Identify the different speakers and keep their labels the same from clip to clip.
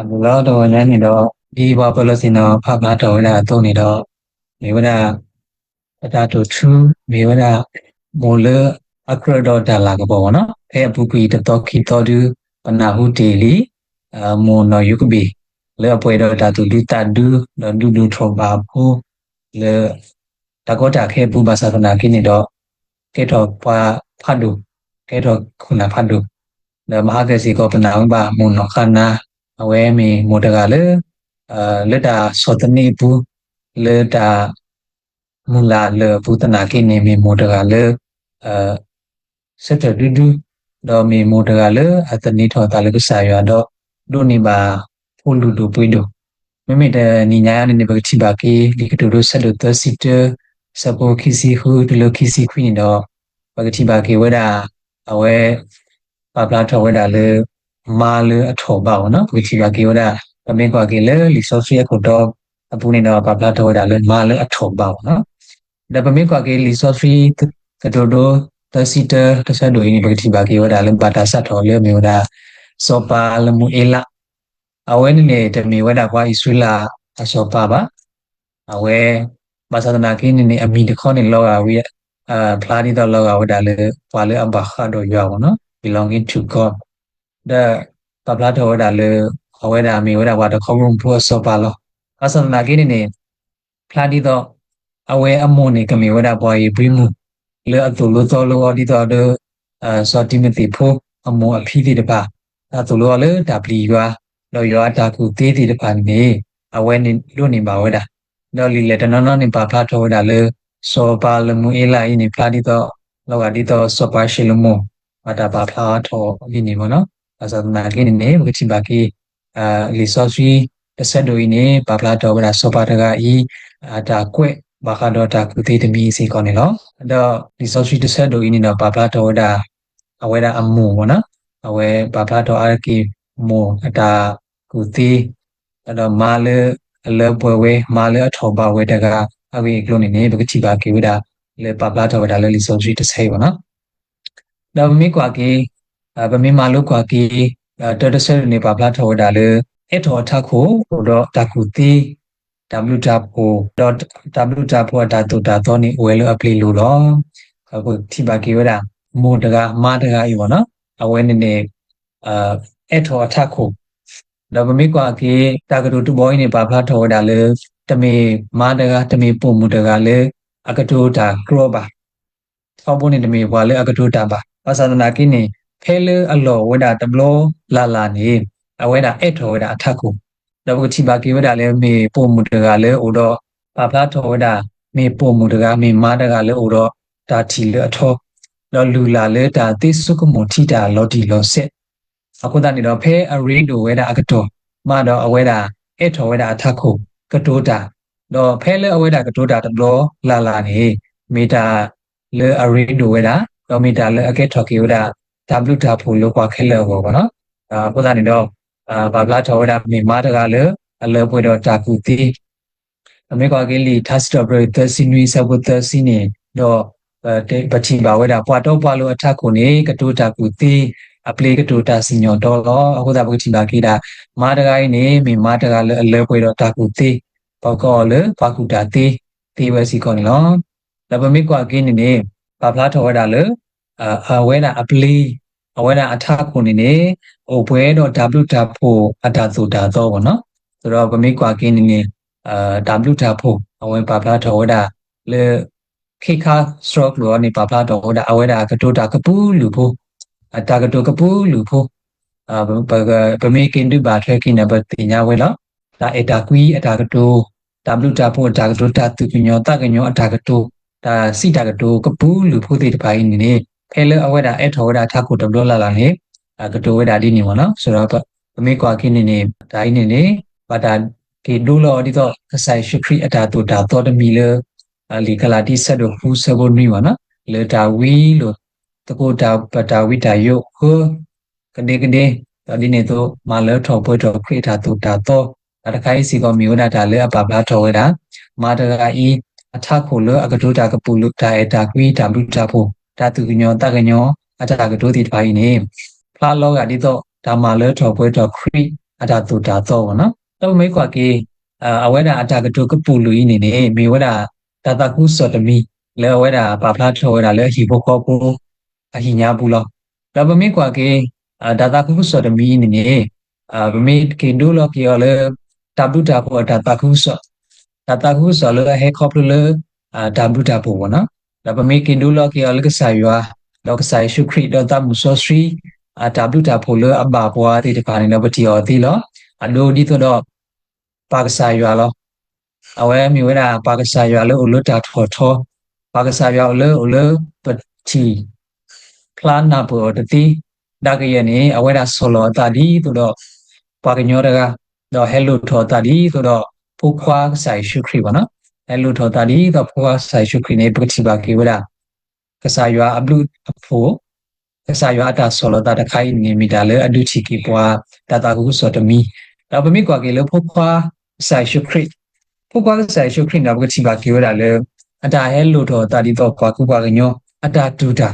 Speaker 1: အဘလောတော်နဲ့နေတော့ဒီဘာပလစင်တော့ဖဖတော်လာတုံးနေတော့မေဝဒအတာတူထူမေဝဒမိုလအခရဒေါ်တာလာကပေါ်နော်အဲပူပီတတော်ခီတော်ဒူပနာဟုတီလီအမိုနော်ယုကဘီလေအပွဲတော့တာတူလူတဒူဒူဒူထောပါဖို့လေတကောတာခဲပူပါသနာကိနေတော့ကေတော့ပွားဖတ်ဒူကေတော့ခုနဖတ်ဒူဒမဟာကစီကောပနာဝဘာမုန်နခနာ အဝဲမီမိုတကလေအာလက်တာစောတနေဘူးလက်တာမူလာလေဘူတနာကိနေမီမိုတကလေအာစက်တဒူဒူတော့မီမိုတကလေအတနိထောတာလေကဆာရတော့ဒုန်ဘာဖူလူဒူပွေးဒူမိမိတဲ့ညီညာနေနေဘတိပါကေဒီကတူလို့ဆက်လို့သစီတစပိုခီစီဟူဒလိုခီစီခွင်းတော့ဘဂတိပါကေဝဒအဝဲပပလာထောဝဒလေ မာလအထောပါဝနော်ဘဂတိပါကေဝဒပမေကွာကေလေလီဆိုဖီယခုတော့အပူနေတော့ပပလာထောဝဒလေမာလအထောပါဝနော်ဒါပမေကွာကေလီဆိုဖီကတိုဒိုသစီတတဆတ်တို့ ini ဘဂတိပါကေဝဒလေပါတာဆတ်တော်လေမျိုးဒါစောပါလမူအေလာအဝဲနေနေတမီဝဒကွာဣဆွေလာအစောပါပါအဝဲဘာသာနာကိနေနေအမီတခေါနေလောကဝိအာဖလာဒီတော့လောကဝဒါလေပွာလေအဘခါတော့ရွာပါနော် belonging to god ဒါပပလာတော့ဝဒါလေအဝဲဒါအမီဝဒါဝါတခေါရုံဖို့စောပါလောဘာသာနာကိနေနေဖလာဒီတော့အဝဲအမွန်နေကမီဝဒါပွားရီဘီမူလေအတူလို့တော့လောဒီတော့အာစောတိမတိဖို့အမောအဖီးဒီတပါအတူလို့လေဒါပလီရွာတော့ရွာတာကူသေးသေးတပါနေအဝဲနေလို့နေပါဝဒါတော့လီလေတနော်နော်နေပါဖလာထောဒါလေစောပါလမှုအေလာအင်းနေဖလာဒီတော့လောကဒီတော့စောပါရှိလမှုအတာပါဖလာထောဒီနေမနော်အစနာကိနေနေဘုချင်ပါကီအာလီဆော့စီတစ်ဆက်တို့နေ ပါဖလာတော့ဗလာစောပါတကဤအတာကွက်ဘာခါတော့တာကုသေးတမီစီကောနေလောတော့လီဆော့စီတစ်ဆက်တို့နေတော့ပါဖလာတော့ဒါအဝဲတာအမှုပေါ့နော်အဝဲပါဖလာတော့အကီမောအတာကုသေးအဲ့တော့မာလေအလပွဲဝဲမာလေအထောပါဝဲတကအဝေကလုံးနေနေဘကတိပါကေဝဒလေပပလာတော့ဒါလေလီဆိုစီတဆေပါနော်ဒါမီကွာကေ ဗမီမာလုကွာကေတတဆဲနေပပလာတော့ဒါလေအထောထခုတော့တကူတီ w.w.w ဒါတူဒါတော့နေဝဲလို့အပလီလို့တော့အခုတိပါကေဝဒမိုတကမာတကဤပေါ့နော်အဝဲနေနေအာအထောထခုဒါပမိကွာကေတာကတူတူဘောင်းနေပါဖလာထောဒါလေတမေမာတကတမေပုံမူတကလေအကတူတာကရောပါသောဘုန်နေတမေဘွာလေအကတူတာပါဘာသာနာကိနေ ဖဲလေအလောဝဒတဘလောလာလာနေအဝဲတာအဲ့ထောဝဒအထက်ကိုဒါဘုတိပါကေဝဒလေမေပုံမူတကလေဥတော့ပါဖလာထောဝဒမေပုံမူတကမေမာတကလေဥတော့ဒါတီလေအထောတော့လူလာလေဒါသိစုကမုန်ထိတာလော်တီလော်ဆက်အခုတန်နေတော့ဖဲ array တို့ဝဲတာအကတော်မတော့အဝဲတာအဲ့ထောဝဲတာအထက်ကိုကတိုးတာတော့ဖဲလဲအဝဲတာကတိုးတာတလောလာလာနေမီတာလေအရီဒိုဝဲတာတော့မီတာလေအကဲထော်ကီဝဲတာ w တာဖူလောက်ကွာခဲလဲဘောနော်အာပုဒ်တာနေတော့အာဘာဘလာထော်ဝဲတာမီမာတကလေအလဲပွေတော့တာကူတီအမေကွာကလေး test of the sinui sabut sine တော့တေပတိပါဝဲတာပွားတော့ပွားလို့အထက်ကိုနေကတိုးတာကူတီအပလေကတိုတာစညောတော်လောအခုသာပတိပါကေတာမာတကိုင်းနေမိမာတကလည်းအလဲပွေတော့တာကူသေးပေါကောလေပါကူတာသေးသေးဝဲစီကောနေလောလဘမိကွာကင်းနေနေပါဖလားထော်ဝဲတာလေ အဝဲတာအပလီအဝဲတာအထခုနေနေဟိုဘွဲတော့ w တာဖို့အတာဆိုတာတော့ဗောနော်ဆိုတော့ဗမိကွာကင်းနေနေအာ w တာဖို့အဝဲပါဖလားထော်ဝဲတာလေခိခါ stroke လို့နေပါဖလားထော်ဝဲတာအဝဲတာကတိုတာကပူးလူဖို့အတာကတိုကပူလူဖို့အာဘဗမေကင်ဒုဘာထွဲကိနဘတိညာဝဲလောဒါအတာကွီအတာကတို w တာဖို့အတာကတိုတာသူကညောတကညောအတာကတိုဒါစီတာကတိုကပူလူဖို့တိတပိုင်းနေနေ ဖဲလအဝဲတာအထောဝဲတာထခုတဘလလာလာနေကတိုဝဲတာဒီနေမနော်ဆိုတော့ဗမေကွာကိနေနေဒိုင်းနေနေဘာတာကေဒူလောဒီတော့ဆိုင်ရှုခရီအတာတူတာတော်တမီလေလီကလာတိဆက်တို့ဖူးဆဘုန်နီဝနော်လေတာဝီလို့တကိုတာပတာဝိတာယုဟကနေကနေဒီနေတော့မလဲထော်ပွဲတော်ခွေတာတူတာတော့တခိုင်းစီကောမျိုးနာတာလဲအပပလာထော်ဝဲတာမာတရာဤအထခုလအကဒုတာကပူလုတာအတာကွီတာလူတာဖို့ တာသူကညောတကညောအတာကဒုတိပိုင်းနေဖလာလောကဒီတော့ဒါမလဲထော်ပွဲတော်ခရီအတာတူတာတော့ဗောနော်တော့မေကွာကေအဝဲတာအတာကတုကပူလူဤနေနေမေဝတာတတကုစောတမီလဲဝဲတာပါဖလားထောဝဲတာလဲဟီဘောခောပူအဟိညာဘူးလောတော့ဗမေကွာကေဒါတာကုစောတမီနေနေအဗမေကေဒိုလောကေလဲတဘုတာဘောတာတကုစောတတကုစောလဲဟေခောပလူလဲတဘုတာဘောဗောနော် ဒါဗမေကေဒိုလောကေလဲကဆာယွာလောကဆာယရှုခရိတော့တမှုစောစရီအတာဘုတာဖိုလအဘဘွားတိတခါနေတော့ပတိယောတိလောအလိုဒီတော့ပါကစားရွာလောအဝဲမြဝဲတာပါကစားရွာလို့အလွတ်တာထော်ထောပါကစားရွာလို့အလွတ်ပတိပလန်နာပေါ်တတိဒါကရနေအဝဲတာဆောလောတာဒီဆိုတော့ပါကညောတကတော့ဟဲလိုထော်တာဒီဆိုတော့ဖုခွာဆိုင်ရှုခရီပါနော် ဟဲလိုထော်တာဒီတော့ဖုခွာဆိုင်ရှုခရီနေပတိပါကေဝဒကစားရွာအဘလူအဖို့ကစားရွာအတာဆောလောတာတခိုင်နေမိတာလေအဒုချီကီပွားတတာကုဆောတမီတော့ပမိကွာကေလို့ဖုခွာဆိုင်ရှုခရစ်ဖုကွာဆိုင်ရှုခရစ်နာဘကတိပါကေဝဒါလေအတာဟဲလို့တော့တာဒီတော့ကွာကုကွာကညောအတာတူတာ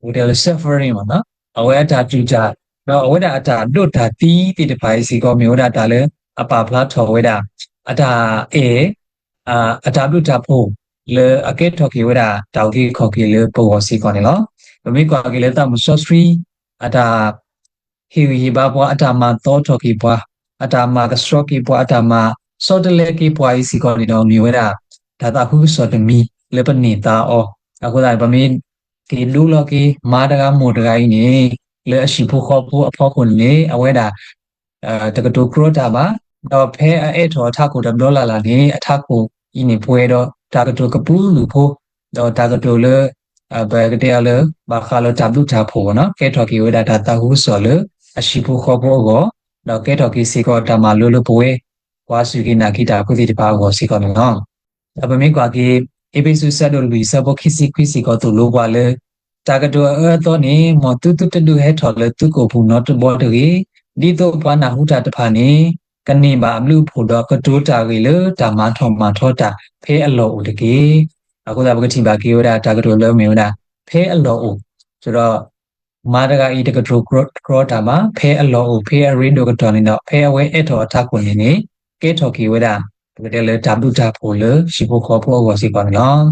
Speaker 1: ဟိုတယ် suffering မနော်အဝဲအတာတူတာတော့အဝဲတာအတာလွတ်တာတီးတိတပိုင်စီကောမြေဝဒါတာလေအပါဖလားထော်ဝဲတာအတာအေ အာအတာလူတာဖို့လေအကဲထော်ကေဝဒါတောက်ကေခေါ်ကေလေပေါ်စီကောနေလောပမိကွာကေလေတာမဆော့စထရီအတာဟီဝီဘာဘွားအတာမသောထော်ကေဘွားအတာမာကစရော့ကီပွားအတာမာစောတလေကီပွားဤစီကောနီတော်မြေဝဲတာဒါတာဟုစောတမီလေပနေတာအောအခုဒါဗမင်းဒီလူလော်ကီမာတကမိုတကကြီးနေလေအရှိဖို့ခေါ်ဖို့အဖို့ခွန်နေအဝဲတာအဲတကတူကရတာပါတော့ဖဲအဲ့ထော်ထခုတဘလလာလာနေအထခုဤနေပွဲတော့တာကတူကပူးလူဖို့တော့တာကတူလေအဘယ်ကတည်းကလေဘာခါလို့တဘလူတာဖို့နော်ကဲထော်ကီ ဝဲတာတာဟုစောလေအရှိဖို့ခေါ်ဖို့ကောတော့ကဲတော်ကီစီကောတမလိုလိုပွဲကွာစုကိနာကိတာကုတိတပါကိုစီကောနော်အပမင်းကွာကီအေပိစုဆက်တော်လူစဘခိစီခိစီကောတူလိုပါလေတာကတော်အတော့နေမတူတူတူဟဲထော်လေသူကိုဘူးနော်တဘောတကြီးဒီတော့ဘာနာဟုတာတဖာနေ ကနေပါအမလူဖို့တော့ကတိုးတာကြီးလေတာမထောမထောတာဖဲအလောဦးတကြီးအခုသာပကတိပါကေဝဒတာကတော်လုံးမြင်တာဖဲအလောဦးဆိုတော့မာဒဂါဤတကထရခရတာမှာဖဲအလောကိုဖဲအရင်းတို့ကတော်နေတော့ဖဲအဝဲအထောအထကွန်နေနေကဲထော်ကီဝဒတကယ်လေတဘူတာဖိုလရှိဖို့ခေါ်ဖို့ဝစီပါနော်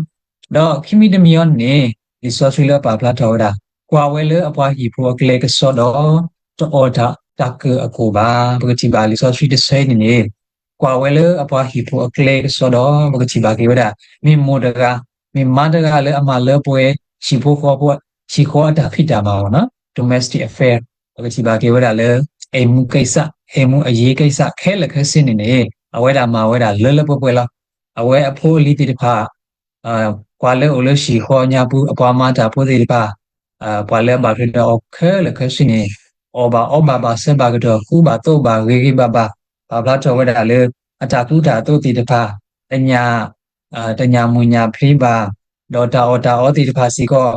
Speaker 1: တော့ခိမီဒမီယွန်နေဒီဆော့ဆွေလပါပလာထောဒါကွာဝဲလေအပွားဟီဖိုကလေကဆော့တော့တော့တာ တကအကိုပါဘကတိပါလီဆော့ဆွေတဆဲနေနေကွာဝဲလေအပွားဟီဖိုကလေကဆော့တော့ဘကတိပါကေဝဒမင်းမိုဒကမင်းမာဒကလေအမလေပွဲရှိဖို့ခေါ်ဖို့ရှိခေါ်တာဖြစ်တာပါဘောနော် domestic affair ဘကတိပါကေဝဒါလေအိမ်မှုကိစ္စအိမ်မှုအရေးကိစ္စခဲလက်ခဲစင်းနေနေအဝဲတာမှာဝဲတာလဲလဲပွဲပွဲလားအဝဲအဖိုးအလီတိတဖာအာကွာလဲအိုလရှိခေါ်ညာဘူးအပွားမတာဖိုးတိတဖာအာပွာလဲဘာဖြစ်တော့ခဲလက်ခဲစင်းနေ အော်ဘာအော်ဘာဘာစင်ဘာကတော့ကူဘာတော့ဘာဂေဂေဘာဘာဘာဘာတော့ဝဲတာလေအတာကူတာတော့တိတဖာတညာအာတညာမွညာဖိဘာဒေါ်တာအော်တာအော်တိတဖာစီကော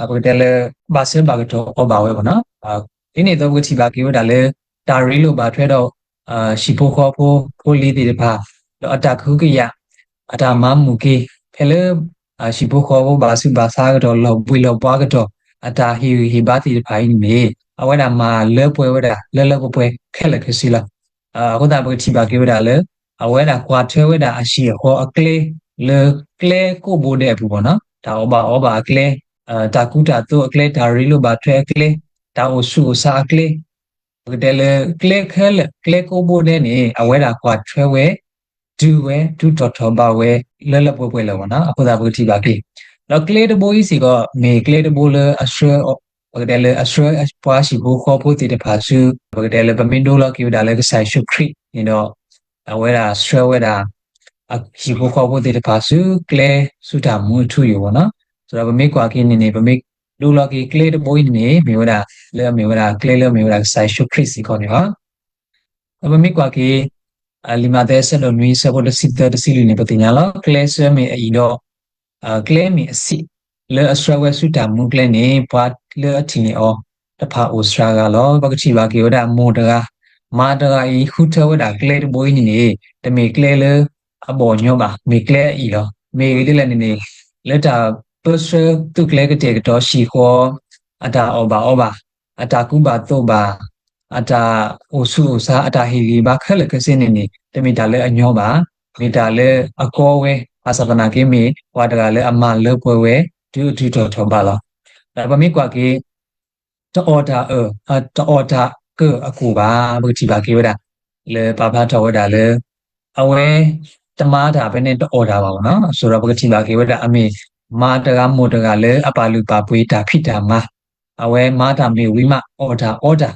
Speaker 1: အခုတည်းလေဘာစင်ဘာကတော့အော်ဘာဝဲပေါ့နော်ဒီနေ့တော့ဝတိပါကေဝဒါလေတာရီလို့ပါထွဲတော့အာရှိဖို့ခေါ်ဖို့ဖို့လေးတည်းပါတော့အတခုကရအတာမမူကေဖဲလေအရှိဖို့ခေါ်ဖို့ဘာစုဘာစားကတော့လောက်ပွေလောက်ပွားကတော့ အတာဟီဟီဘာတီဖိုင်းနေအဝဲတာမှာလဲပွဲဝဲတာလဲလဲပွဲခက်လက်ခစီလာအခုတာဘတိပါကေဝဒါလေအဝဲတာကွာထွဲဝဲတာအရှိဟောအကလေးလေကလဲကိုဘိုးတဲ့ဘူးပေါ့နော်ဒါဩဘာဩဘာအကလေးအာတာကူတာတော့အကလေးဒါရီလိုပါထွဲကလေးဒါအိုဆူစာကလေးဘယ်တယ်ကလေးခဲလကလေးကိုဘိုတဲ့နေအဝဲတာကွာထွဲဝဲဒူဝဲဒူတော်တော်ပါဝဲလဲလဲပွဲပွဲလဲပေါ့နော်အခုသာဘုတိပါကလေး တော့ကလေးတဘိုးကြီးစီကမေကလေးတဘိုးလဲအဆွဲဘယ်တယ်လဲအဆွဲပွားရှိဖို့ခေါ်ဖို့တည်တဲ့ဖာစုဘယ်တယ်လဲဗမင်ဒိုလာကီဒါလဲကဆိုင်ရှုခရီနေတော့အဝဲတာဆွဲဝဲတာအရှိဖို့ခေါ်ဖို့တည်တဲ့ဖာစုကလေးစုတာမူထူရောပေါ့နော်ဆိုတော့ဗမေကွာကင်းနေနေဗမေလူလကီကလေးတဘိုးနေမေဝဒါလဲမေဝဒါကလေးလဲမေဝဒါဆိုင်ရှုခရစ်စီခေါ်နေဟာဗမေကွာကီအလီမာတဲ့ဆန်လိုနွီဆဘောတစစ်တဲ့စီလီနေပတင်ညာလောကလေးဆွေမေအီတော့ ကလေးမီအစီလဲအစထရဝဲဆူတာမူကလေးနေပတ်လဲအတီနေအောတဖာအိုစထရာကလောဘကတိဘာကီဝဒါမိုတကမာတကဤခုထဝဒါကလေးတဘိုးနေနေတမေကလေးလဲအပေါ်ညောပါမေကလေးဤလောမေကလေးလည်းနေနေလက်တာ person tu kle ke te to shi kho ata oba oba ata ku ba to ba အတာအိုဆူစာအတာဟီလီဘာခက်လကစင်းနေနေတမီတာလဲအညောပါမီတာလဲအကောဝဲ အစပနာကိမီဝါတကလဲအမလဲပွဲဝဲဒီဒီတော်ထောပါလားဒါပမိကွာကေတောတာအတောတာကအကူပါဘုတိပါကေဝဒလေပါပါတော်ဝဒလဲအဝဲတမားတာပဲနဲ့တောတာပါဘောနော်ဆိုတော့ဘုတိပါကေဝဒအမေမာတကမိုတကလဲအပါလူပါပွေးတာဖိတာမာအဝဲမာတာမေဝိမအော်ဒါအော်ဒါ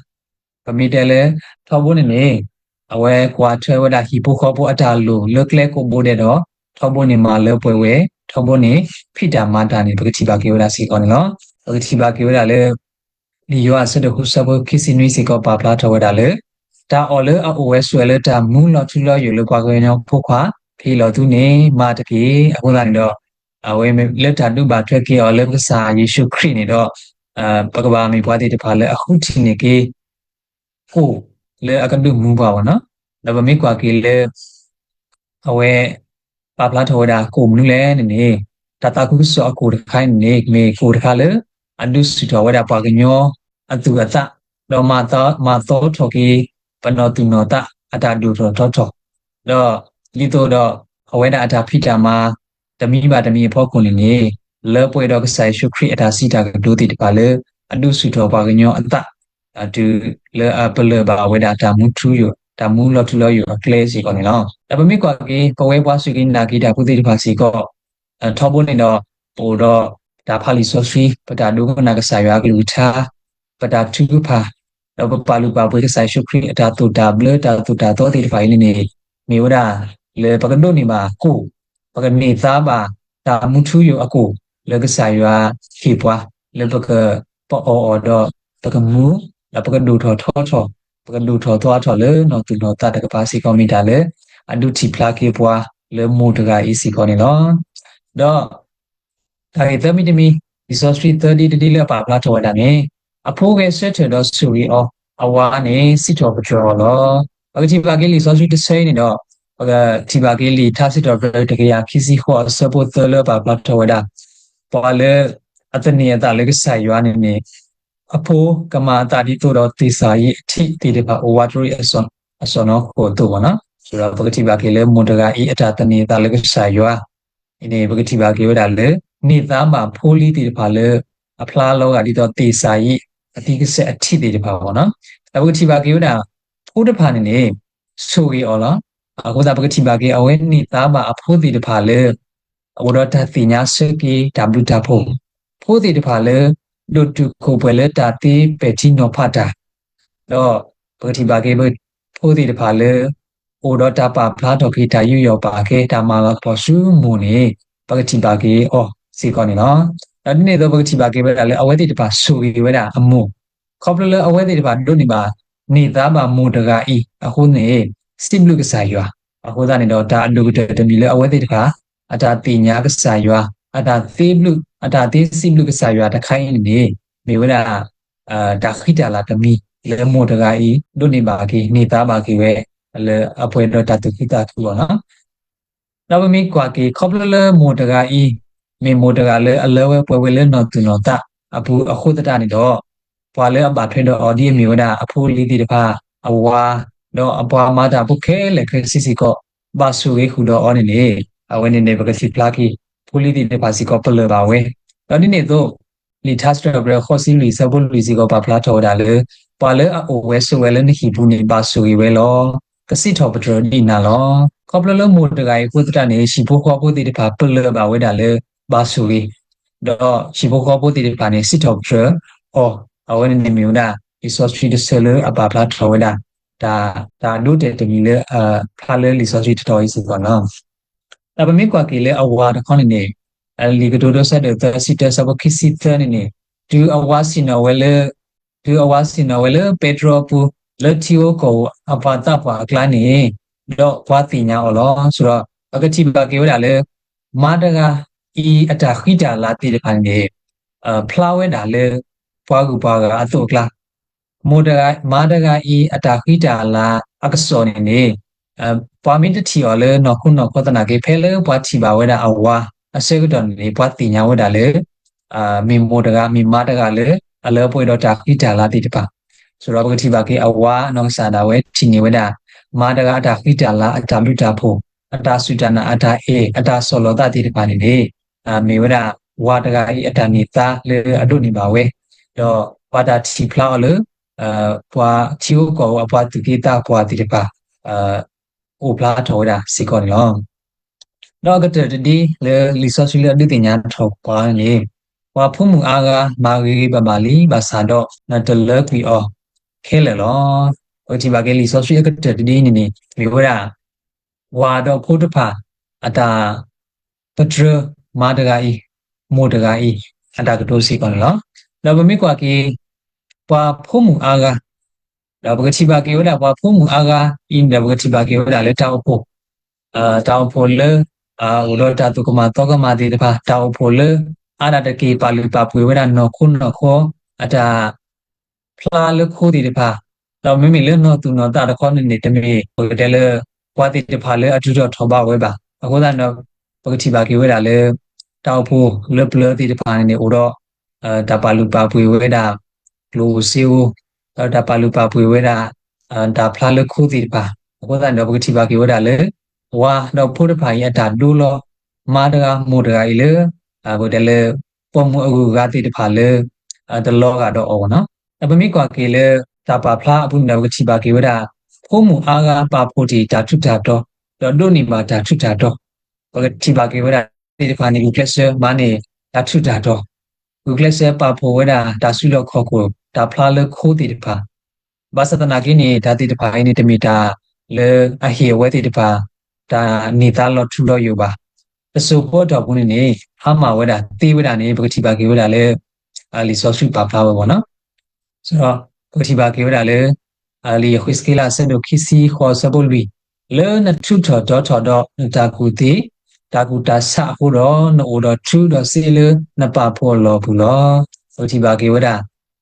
Speaker 1: ပမိတယ်လဲထောက်ဖို့နေနေအဝဲကွာထွဲဝဒဟီပိုခေါ်ဖို့အတာလူလုကလဲကိုဘိုးတဲ့တော့ ထောက်ဖို့နေမှာလဲပွဲဝဲထောက်ဖို့နေဖိတာမာတာနေပကတိပါကေဝဒစီကောနော်ပကတိပါကေဝဒလဲဒီယောအစတခုစဘခိစီနွီစီကောပါပလာထောဝဒလဲတာအော်လဲအိုဝဲဆွဲလဲတာမူလော်ထူလော်ယူလကွာကွေနောဖို့ခွာဖီလော်သူနေမာတပြေအခုလာနေတော့အဝဲလက်တာတုပါထွက်ကေအော်လဲပစာယေရှုခရစ်နေတော့အာပကဘာမီဘွားတိတဖာလဲအခုတီနေကေကိုလဲအကဒုမူပါဝနော်ဒါပမေကွာကေလဲအဝဲ ပပလာထောဒါကိုမနုလဲနေနေတတကုဆောအကိုတခိုင်းနေမေကိုတခါလဲအဒုစီတော်ဝဒပါကညောအတုအတတော့မာတော့မာတော့ထောကေပနောတုနောတအတာဒုတော်တော်တော့တော့လီတော့တော့အဝဲတာအတာဖိတာမှာတမိပါတမိဖို့ကုန်နေလေပွေတော့ကဆိုင်ရှုခရီအတာစီတာကဒုတိတပါလေအဒုစီတော်ပါကညောအတအတူလေအပလဘာဝဲတာတာမူထူယ တာမူလော်ထူလော်ယကလေစီကောနေလောဒါပမိကွာကေပဝဲပွားစုကိနာဂီတာပုတိတပါစီကောထောဘုန်နေတော့ပိုတော့ဒါဖာလီဆိုဖီပတာဒုကနာကဆိုင်ယာကလူချာပတာတူဖာတော့ပပါလူပါပွေးကဆိုင်ရှုခရီအတာတူတာဘလတာတူတာတော့တိတဖိုင်နေမေဝဒလေပကဒိုနေမှာကိုပကနေသားပါတာမူထူယအကိုလေကဆိုင်ယာခေပွားလေပကပေါ်အော်တော့ပကမူလပကဒူထောထောထော ပကဒူထောထောထောလေနော်သူနော်တာတကပါစီကောမီတာလေအဒုတီဖလာကေပွားလေမိုတကအီစီကောနေလောတော့ဒါကေသမီတမီ resource 30တတိလပါပလာထောဒါနေအဖိုးကဆက်ထတော့ဆူရီအောအဝါနေစစ်တော်ပကျော်လောပကတိပါကေ resource တစ်စိနေတော့ပကတိပါကေလီထားစစ်တော်တကရခီစီခေါ်ဆပိုသလပါပလာထောဒါပေါ်လေအတနေတလည်းဆိုင်ရွာနေနေ အဖိုးကမာတာဒီတို့တော့တေစာရေးအထိတေတပါအိုဝါဒရီအစွန်အစွန်တော့ကိုတို့ပါနော်ဆိုတော့ပကတိပါကေလေမွန်တကဤအတာတနေတာလည်းဆိုင်ရွာဒီပကတိပါကေဝဒါလေနေသားမှာဖိုးလီတေတပါလေအဖလားလောကဒီတော့တေစာရေးအတိကဆက်အထိတေတပါပေါ့နော်ပကတိပါကေဝဒါဖိုးတဖာနေနေဆိုရီအော်လားအခုဒါပကတိပါကေအဝဲနေသားမှာအဖိုးတေတဖာလေအဝရတတိညာစကေ W တဖို့ဖိုးတေတဖာလေ ဒုတုကိုပွဲလေတာတိပေတိနောဖတာတော့ပကတိပါကေဘဖိုးတိတဖာလေအိုတော့တပါဖလာတော့ခေတာယူရောပါခေတာမာပေါ်စုမူနေပကတိပါကေအော်စီကောနေနော်အဲ့ဒီနေ့တော့ပကတိပါကေပဲလေအဝဲတိတပါဆူရီဝဲတာအမှုခေါပလလေအဝဲတိတပါဒုနေပါနေသားပါမူတကဤအခုနေစတိမလူကစားရွာအခုသားနေတော့ဒါအလူကတမီလေအဝဲတိတပါအတာတိညာကစားရွာအတာသေးဘလူ အတာသေးစီဘလူကစားရွာတခိုင်းနေမေဝဒအာဒါခိတလာတမီလေမောတကဤဒုနေပါကေနေသားပါကေပဲလေအပွဲတော့တတုခိတထူပါနော်နောက်မီကွာကေခေါပလလမောတကဤမေမောတကလေအလဲဝဲပွဲဝဲလေနော်သူနော်တအပူအခုတတနေတော့ပွာလေအပါထွေးတော့အော်ဒီမေဝဒအဖိုးလေးတိတဖာအဝါတော့အပွားမတာဘုခဲလေခဲစီစီကောဘာဆူရေခုတော့အော်နေနေအဝဲနေနေပကစီပလာကီ ပူလီဒီနေပါစီကောပလပါဝဲတော့ဒီနေ့တော့လီသတ်စတဘရခေါ်စီလီဆဘလီစီကောပါပလာထော်ဒါလေပါလေအိုဝဲဆိုဝဲလည်းနိဟီဘူးနေပါဆူရီဝဲလောကစီထော်ပထရဒီနာလောကောပလလမိုတကายကုသတနေရှိဖို့ခေါ်ဖို့တိတပါပလပါဝဲဒါလေပါဆူရီတော့ရှိဖို့ခေါ်ဖို့တိတပါနေစီထော်ပထရအော်အဝဲနေမြူနာဒီဆော့စထရီဒဆလအပါပလာထော်ဝဲဒါဒါဒါနုတဲ့တမီလေအဖလာလေလီဆော့စထရီတော်ရေးစီကောနော် ဒါပေမဲ့ကွာကေလေအဝါတခေါနေနေအလီကတိုဒဆက်တဲ့စီတဆဘခိစီတနေနေဒူအဝါစီနဝဲလေဒူအဝါစီနဝဲလေပက်ထရိုပူလက်တီယိုကိုအပါတပါကလာနေတော့ဘွားတင်ညာအော်လို့ဆိုတော့အကတိဘကေဝဒါလေမာတကဤအတာခိတာလာတိတခါနေအဖလာဝဲဒါလေဘွားကူဘွားကအတုကလာမိုတကမာတကဤအတာခိတာလာအကစောနေနေအ ပွားမင်းတတီော်လေနော်ခုနော်ကောတနာကေဖဲလေပွားချီပါဝဲတာအဝါအစေကတော်နေပွားတင်ညာဝဲတာလေအာမီမိုတကမီမာတကလေအလဲပွေတော့တာခိတာလာတိတပါဆိုတော့ပကတိပါကေအဝါနောစာတာဝဲတီနေဝဒမာတကအတာခိတလာအတာမိတာဖို့အတာစုတနာအတာအေအတာဆောလောတတိတပါနေလေအာမေဝဒဝါတကဤအတာနေတာလေအဒုနေပါဝဲတော့ဝါတာတီဖလောက်လေအာပွာချီကိုကောအပွာတိကိတာပွာတိတပါအာ အိုပလာထောဒါစီကောလောတော့ကတတဒီလေလီဆောစီလအဒိတင်ညာထောပါနေဝါဖုံမှုအားကမာဂီဘဘာလီဘာသာတော့နတလကီအောခဲလေလောဟိုဒီဘာကလီဆောစီကတတဒီနေနေဒီဝရဝါတော့ဖို့တဖာအတာပထရမာတဂာဤမိုတဂာဤအတာကတိုစီကောလောတော့ဗမိကွာကီပွာဖုံမှုအားက တော့ဘဂတိဘာကေဝဒပွာဖုံမှုအားကအင်းဘဂတိဘာကေဝဒလေတောက်ဖို့အာတောက်ဖို့လေအာဥလောတတုကမတောကမတိတဖာတောက်ဖို့လေအာရတကေပါဠိပါပွေဝဒနောခုနခောအတာဖလာလခိုးဒီတဖာတော့မိမိလေနောသူနောတာတခောနေနေတမေဟိုတယ်လေပွာတိတဖာလေအတူတော့ထောပါဝဲပါအခုသာတော့ပကတိပါကေဝဒလေတောက်ဖို့လေပလတိတဖာနေဥတော့အဲတပါလူပါပွေဝဲတာလိုစီဝ တော့တပါလူပါပွေဝဲတာအဲဒါဖလာလခိုးဒီတဖာအခုသာတော့ပကတိပါကေဝဒလေဝါတော့ဖို့တဖာရတာဒူလောမာတကမိုတကဤလေအခုတလေပုံမှုအခုကတိတဖာလေအဲတလောကတော့အော်နော်အပမိကွာကေလေတပါဖလာအပုနဝတိပါကေဝဒဖုံးမှုအာဂါပါဖို့တီဓာတုဓာတော့တော့ဒုနိမာဓာတုဓာတော့ဘဂတိပါကေဝဒတိတဖာနေကလစမနေဓာတုဓာတော့ဂုကလစပါဖို့ဝဒဒါဆုလခောကို ဒါဖလာလခိုးတိတဖာဘာသတနာကိနေဓာတိတဖာအိနေတမီတာလေအဟေဝဲတိတဖာဒါနေတာလောထူလောယူပါပစုဖို့တော့ဘူးနေဟာမဝဒတေဝဒနေပကတိပါကေဝဒလေအလီဆောစုပါဖလာဝဘောနော်ဆိုတော့ပကတိပါကေဝဒလေအလီခွစ်ကီလာဆန်ဒိုခီစီခေါ်စဘုလ်ဘီလေနထုထော်တော့ထော်တော့တာကူတီတာကူတာဆဟိုတော့နိုတော့ထူတော့စီလေနပဖို့လောဘူးလောပကတိပါကေဝဒ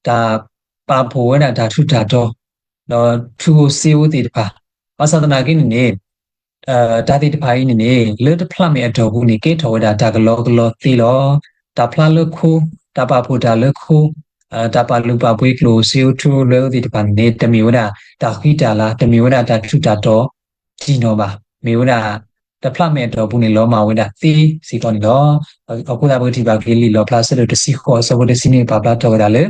Speaker 1: ဒါပါဖို့ဝဒဒါထုတာတော့တော့ထူစီဝတီတပါဘာသာတနာကိနေအဲဒါတိတဖိုင်းနေနေလေတဖလမေအတော်ဘူးနေကေထောဒါဒါကလောကလောသီလောဒါဖလာလခုဒါပါဖို့ဒါလခုအဲဒါပါလူပါပွေးကလိုစီယိုတူလေဒီတပန်နေတမီဝဒဒါခိတာလာတမီဝဒဒါထုတာတော့ဒီနောပါမေဝဒတဖလမေတော်ဘူးနေလောမဝဒသီစီကောနေလောအခုဒါဘတိပါကလေးလောပလတ်ဆဒတစီခေါ်ဆဘဒစီနေပါပလာတော်ဒါလေ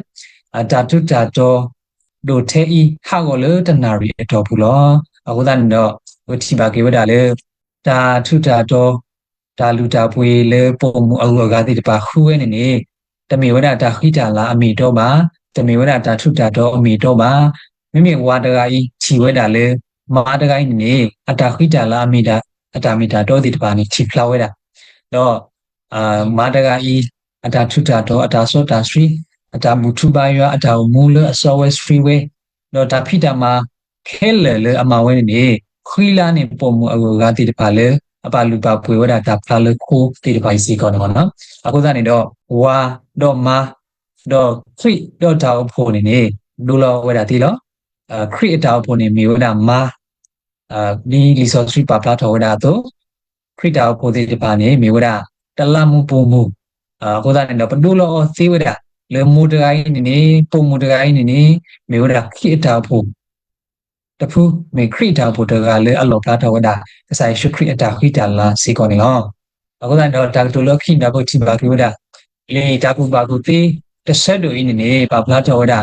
Speaker 1: အတာထုတာတော့ဒိုထဲဤဟာကိုလေတနာရီအတော်ဘူးလောအခုဒါနေတော့ဝတိပါကေဝဒါလေတာထုတာတော့ဒါလူတာပွေလေပုံမှုအဟုကတိတပါခူးဝဲနေနေတမေဝဒတာခိတာလာအမိတော့ပါတမေဝဒတာထုတာတော့အမိတော့ပါမိမိဝါတကဤခြီဝဲတာလေမာတကဤနေအတာခိတာလာအမိတာအတာမိတာတော့တိတပါနေခြီဖလာဝဲတာတော့အာမာတကဤအတာထုတာတော့အတာစောတာစရီ အတာမူထုပါယအတာမူလအစောဝဲစရီဝဲတော့တာဖိတာမှာခဲလေလေအမဝဲနေခွီလာနေပုံမှုအကူကတိတပါလေအပလူပါပွေဝဒတာဖလာလခိုတိတပါစီကောနော်နော်အခုကနေတော့ဝါတော့မာတော့ခရီတော့တောက်ဖို့နေနေလူလောဝဒတိလောအခရီတောက်ဖို့နေမြေဝဒမာအာဒီလီဆောစရီပါပလာထောဝဒတော့ခရီတောက်ဖို့တိတပါနေမြေဝဒတလမှုပုံမှုအခုကနေတော့ဘဒူလောသေဝဒ လေမူတကိုင်းနေနေပုံမူတကိုင်းနေနေမြေဝဒခရီတောက်ဖို့တဖူမေခရိတာဘုဒ္ဓကလည်းအလောပလာထဝဒကဆိုင်ရှုခရိအတာခိတာလာစီကောနေလောအခုတော့တာတူလခိနာဘုတိဘာကိဝဒလေတာကုဘာကုတိတဆက်တို့ဤနေပါပလာထဝဒ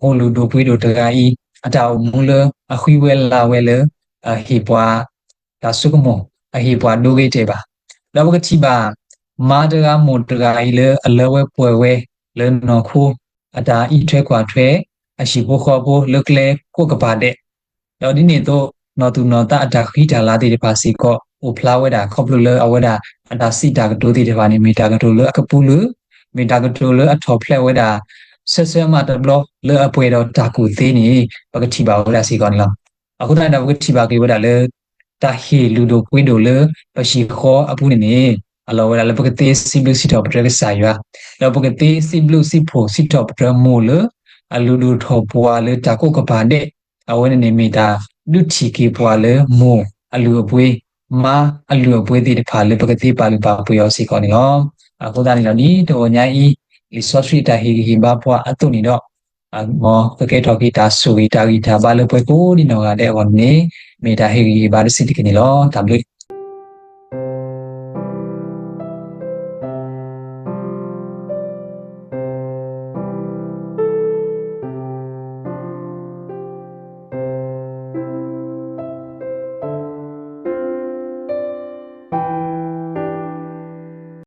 Speaker 1: ဟိုလူဒိုပွေးတို့တကဤအတာမူလအခွိဝဲလာဝဲလအဟိပွားဒါစုကမောအဟိပွားဒိုဂေတေပါလောဘကတိပါမာတကမွန်တကဤလေအလဝဲပွဲဝဲ လေနော်ခုအတာဤထွဲခွာထွဲအရှိဘခောဘလုကလေကိုကပါတဲ့တော့ဒီနေ့တော့နော်သူနော်တာအတာခိတာလာတိတပါစီကောဟိုဖလာဝဲတာခေါပလူလအဝဲတာအတာစီတာကတိုတိတပါနေမီတာကတိုလအကပူလမီတာကတိုလအထော်ဖလက်ဝဲတာဆက်ဆက်မတဘလလအပွဲတော့တာကူသေးနေပကတိပါဝဲတာစီကောနေလားအခုတိုင်းတော့ပကတိပါကေဝဲတာလေတာဟီလူဒိုကွင်းဒိုလပရှိခောအပူနေနေ အလောဝဲတာလေပကတိစီဘလူစီတော့ပတရကစာရွာလောပကတိစီဘလူစီဖို့စီတော့ပတရမိုလအလူဒိုထောပွာလေတာကိုကပါတဲ့အဝဲနေမိတာလူချီကေပွာလေမောအလူအပွေးမာအလူအပွေးတိတခါလေပကတိပါလူပါပွေရောစီကောနေရောအခုဒါနေတော့ဒီတော့ညာဤလီဆော့ထရီတာဟီဟီဘာပွာအတုနေတော့အမောပကေတော့ဂီတာဆူဂီတာဂီတာဘာလို့ပွဲကိုဒီနော်ကတဲ့ဝန်နေမေတာဟေဂီဘာဒစီတိကနေလောတမ်လို့